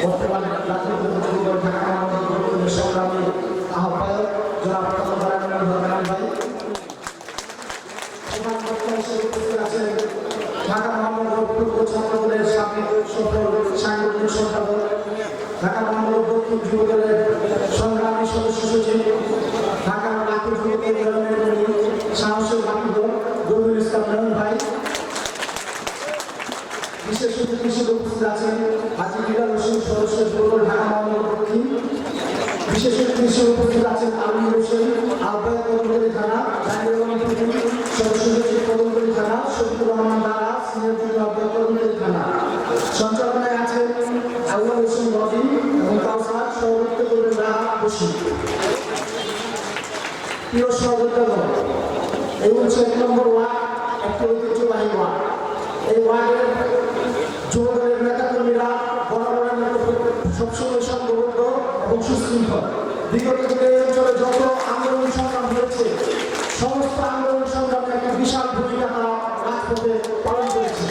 বর্তমান রাজনীতি প্রতিযোগিতা ঢাকা মহানগর গুরুত্বপূর্ণ সংগ্রামী আহ্বায়ক জনাব কালাম ভগবান ভাই আছেন ঢাকা মহানগর পূর্ব ছাত্রদলের সাবেক সফল সাংগঠনিক সম্পাদক ঢাকা মহানগর দক্ষিণ সদস্য সচিব ঢাকা নাটক যুব বিশেষ হিসেবে উপস্থিত আছেন হাজি বিলাল হোসেন সদস্য যুবদল ঢাকা মহানগর দক্ষিণ বিশেষ হিসেবে উপস্থিত আছেন আলম হোসেন আহ্বায়ক কদমতলী থানা সদস্য কদমতলী থানা শফিকুর রহমান দারা সিনিয়র যুব আহ্বায়ক থানা সঞ্চালনায় আছেন আউয়াল হোসেন রবি এবং কাউসার সভাপতিত্ব করবেন রাহা বসি প্রিয় সহযোগিতাগণ এই হচ্ছে এক নম্বর ওয়ার্ড একটি ঐতিহ্যবাহী ওয়ার্ড এই ওয়ার্ডের যুবদলের নেতাকর্মীরা বরাবরের মতো সবসময় সংঘবদ্ধ এবং সুশৃঙ্খল। বিগত দিনে এই অঞ্চলে যত আন্দোলন সংগ্রাম হয়েছে, সমস্ত আন্দোলন সংগ্রামে একটা বিশাল ভূমিকা তারা রাজপথে পালন করেছে।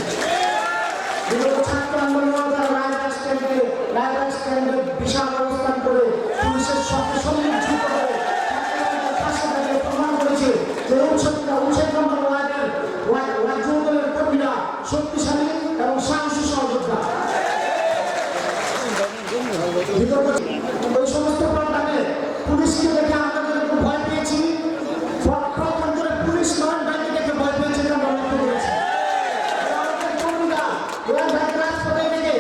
বিগত ছাত্র আন্দোলন তারা রায় রাজ কেন্দ্রে রায় রাজ কেন্দ্রে বিশাল অবস্থান নয় বাইরে দেখে ভয় ওরা ভাই রাজপথে থেকে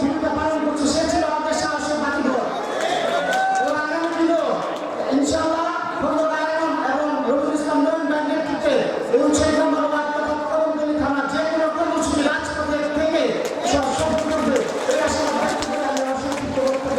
ভূমিকা ছিল আমাদের সাহসের বাতিঘর। এবং আগামী দিনেও ইনশাআল্লাহ ফজল এবং রবিউল ইসলাম নয়ন ভাইয়ের নেতৃত্বে এই উৎসাহী নম্বর থানা যে কোনো কর্মসূচি করে আমি অসংক্ষিপ্ত বক্তব্য